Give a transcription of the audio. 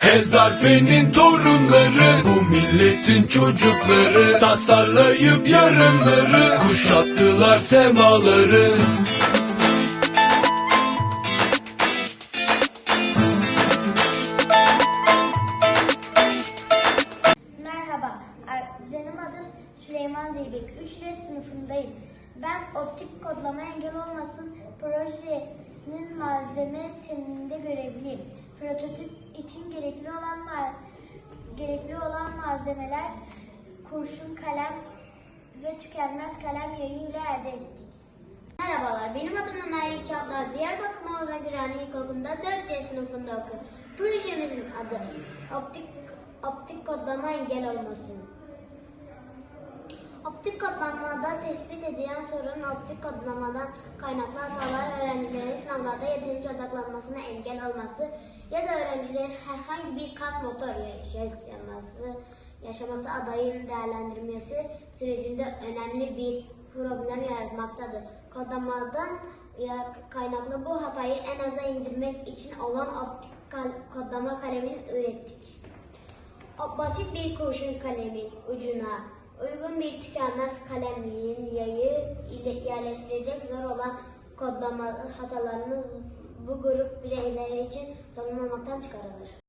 Hezarfenin torunları Bu milletin çocukları Tasarlayıp yarınları Kuşattılar semaları Merhaba, ar- benim adım Süleyman Zeybek. 3 sınıfındayım. Ben optik kodlama engel olmasın projenin malzeme temininde görevliyim. Prototip için gerekli olan gerekli olan malzemeler kurşun kalem ve tükenmez kalem yayı ile elde ettik. Merhabalar, benim adım Ömer Çağlar. Diyarbakır Mağara Gürani İlkokulu'nda 4C sınıfında okuyorum. Projemizin adı optik, optik kodlama engel olması. Optik kodlamada tespit edilen sorun optik kodlamadan kaynaklı hatalar öğrencilerin sınavlarda yeterince odaklanmasına engel olması ya da öğrencilerin herhangi bir kas motor yaşaması, yaşaması adayın değerlendirmesi sürecinde önemli bir problem yaratmaktadır. Kodlamadan kaynaklı bu hatayı en aza indirmek için olan optik kodlama kalemini ürettik. Basit bir kurşun kalemin ucuna uygun bir tükenmez kalemliğin yayı yerleştirecek zor olan kodlama hatalarını bu grup bireyleri için olmaktan çıkarılır.